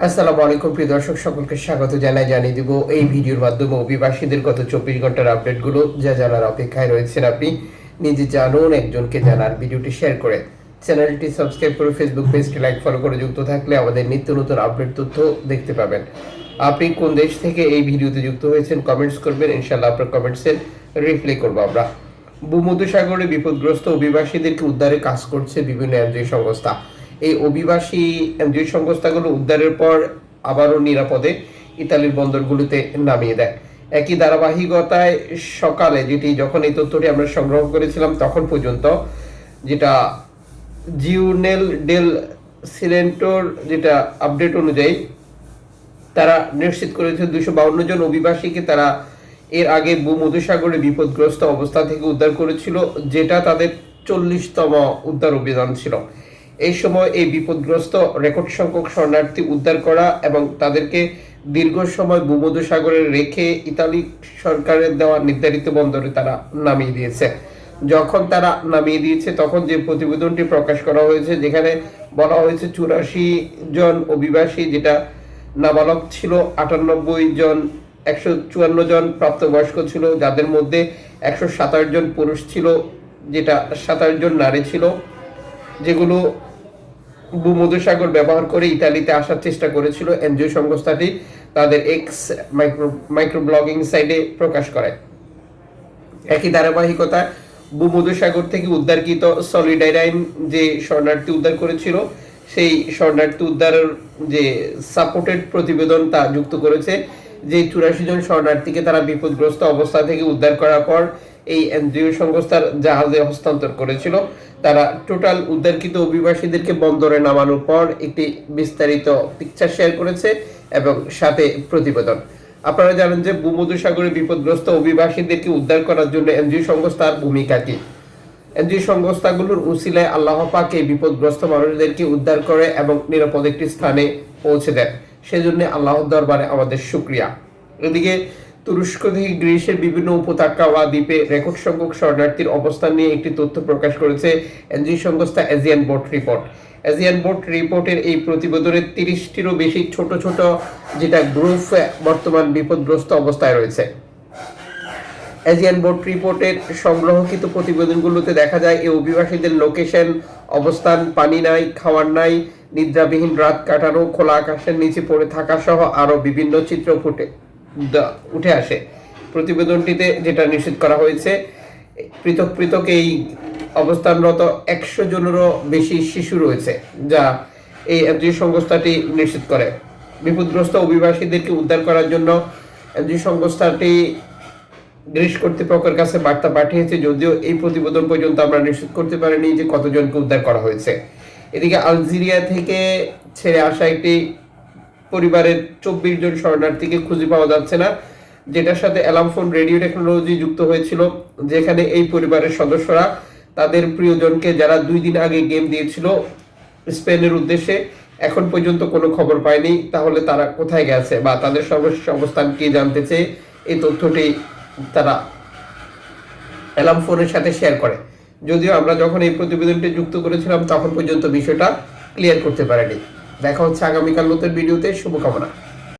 আসসালামু আলাইকুম, প্রিয় দর্শক, সকলকে স্বাগত জানাই, জানিয়ে দিব এই ভিডিওর মাধ্যমে অভিবাসীদের গত চব্বিশ ঘণ্টার আপডেটগুলো, যা জানার অপেক্ষায় রয়েছেন আপনি। নিজে জানুন, একজনকে জানার ভিডিওটি শেয়ার করে। চ্যানেলটি সাবস্ক্রাইব করে ফেসবুক পেজটি লাইক ফলো করে যুক্ত থাকলে আমাদের নিত্য নতুন আপডেট তথ্য দেখতে পাবেন। আপনি কোন দেশ থেকে এই ভিডিওতে যুক্ত হয়েছেন কমেন্টস করবেন ইনশাল্লাহ আপনার কমেন্টসের রিপ্লাই করব আমরা। ভূমধ্যসাগরে বিপদগ্রস্ত অভিবাসীদেরকে উদ্ধারে কাজ করছে বিভিন্ন এনজিও সংস্থা। এই অভিবাসী এনজিও সংস্থাগুলো উদ্ধারের পর আবারও নিরাপদে ইতালির বন্দরগুলোতে নামিয়ে দেয়। একই ধারাবাহিকতায় সকালে যেটি যখন এই তথ্যটি আমরা সংগ্রহ করেছিলাম, তখন পর্যন্ত যেটা জিউনেল ডেল সিলেন্টোর যেটা আপডেট অনুযায়ী তারা নিশ্চিত করেছে দুশো বাউন্ন জন অভিবাসীকে তারা এর আগে ভূমধ্যসাগরে বিপদগ্রস্ত অবস্থা থেকে উদ্ধার করেছিল, যেটা তাদের চল্লিশতম উদ্ধার অভিযান ছিল। এই সময় এই বিপদগ্রস্ত রেকর্ড সংখ্যক শরণার্থী উদ্ধার করা এবং তাদেরকে দীর্ঘ সময় ভূমধ্যসাগরে রেখে ইতালি সরকারের দেওয়া নির্ধারিত বন্দরে তারা নামিয়ে দিয়েছে। যখন তারা নামিয়ে দিয়েছে, তখন যে প্রতিবেদনটি প্রকাশ করা হয়েছে, যেখানে বলা হয়েছে চুরাশি জন অভিবাসী, যেটা নাবালক ছিল, আটানব্বই জন, একশো চুয়ান্ন জন প্রাপ্তবয়স্ক ছিল, যাদের মধ্যে একশো সাতাশ জন পুরুষ ছিল, যেটা সাতাশ জন নারী ছিল, যেগুলো ভূমধ্যসাগর ব্যবহার করে ইতালিতে আসার চেষ্টা করেছিল এনজিও সংস্থাটি, তাদের এক্স মাইক্রো মাইক্রো ব্লগিং সাইটে প্রকাশ করে। একই ধারাবাহিকতায় ভূমধ্যসাগর থেকে উদ্ধারকৃত সলিডাইরাইন যে শরণার্থী উদ্ধার করেছিল, সেই শরণার্থী উদ্ধারের যে সাপোর্টেড প্রতিবেদন তা যুক্ত করেছে যে চুরাশি জন শরণার্থীকে তারা বিপদগ্রস্ত অবস্থা থেকে উদ্ধার করার পর এই এনজিও সংস্থার জাহাজে হস্তান্তর করেছিল। তারা টোটাল উদ্ধারকৃত অভিবাসীদেরকে বন্দরে নামানোর পর একটি বিস্তারিত পিকচার শেয়ার করেছে এবং সাথে প্রতিবেদন। আপনারা জানেন যে ভূমধ্যসাগরে বিপদগ্রস্ত অভিবাসীদেরকে উদ্ধার করার জন্য এনজিও সংস্থার ভূমিকা কি? এনজিও সংস্থাগুলোর উসিলায় আল্লাহ পাক বিপদগ্রস্ত মানুষদেরকে উদ্ধার করে এবং নিরাপদ একটি স্থানে পৌঁছে দেন। সেজন্য আল্লাহর দরবারে আমাদের শুক্রিয়া। এদিকে তুরস্ক থেকে গ্রিসের বিভিন্ন উপত্যকা বা দ্বীপে রেকর্ড সংখ্যক শরণার্থীর অবস্থান নিয়ে একটি তথ্য প্রকাশ করেছে এনজিও সংস্থা এজিয়ান বোর্ড রিপোর্ট। এজিয়ান বোর্ড রিপোর্টের এই প্রতিবেদনে তিরিশটিরও বেশি ছোট ছোট, যেটা গ্রুপ বর্তমান বিপদগ্রস্ত অবস্থায় রয়েছে। এজিয়ান বোর্ড রিপোর্টের সংগ্রহকৃত প্রতিবেদনগুলোতে দেখা যায় এই অভিবাসীদের লোকেশন, অবস্থান, পানি নাই, খাওয়ার নাই, নিদ্রাবিহীন রাত কাটানো, খোলা আকাশের নিচে পড়ে থাকা সহ আরও বিভিন্ন চিত্র ফুটে। উঠে আসে। প্রতিবেদনটিতে যেটা নিশ্চিত করা হয়েছে, পৃথক পৃথক এই অবস্থানরত একশো জনেরও বেশি শিশু রয়েছে, যা এই এনজিও সংস্থাটি নিশ্চিত করে। বিপদগ্রস্ত অভিবাসীদেরকে উদ্ধার করার জন্য এনজিও সংস্থাটি গ্রিস কর্তৃপক্ষের কাছে বার্তা পাঠিয়েছে, যদিও এই প্রতিবেদন পর্যন্ত আমরা নিশ্চিত করতে পারিনি যে কতজনকে উদ্ধার করা হয়েছে। এদিকে আলজেরিয়া থেকে ছেড়ে আসা একটি পরিবারের চব্বিশ জন শরণার্থীকে খুঁজে পাওয়া যাচ্ছে না, যেটার সাথে অ্যালামফোন রেডিও টেকনোলজি যুক্ত হয়েছিল, যেখানে এই পরিবারের সদস্যরা তাদের প্রিয়জনকে যারা দুই দিন আগে গেম দিয়েছিল স্পেনের উদ্দেশ্যে, এখন পর্যন্ত কোনো খবর পায়নি, তাহলে তারা কোথায় গেছে বা তাদের সর্বশেষ অবস্থান কি জানতে চেয়ে এই তথ্যটি তারা অ্যালার্ম ফোনের সাথে শেয়ার করে। যদিও আমরা যখন এই প্রতিবেদনটি যুক্ত করেছিলাম, তখন পর্যন্ত বিষয়টা ক্লিয়ার করতে পারেনি। দেখা হচ্ছে আগামীকাল নতুন ভিডিওতে। শুভকামনা।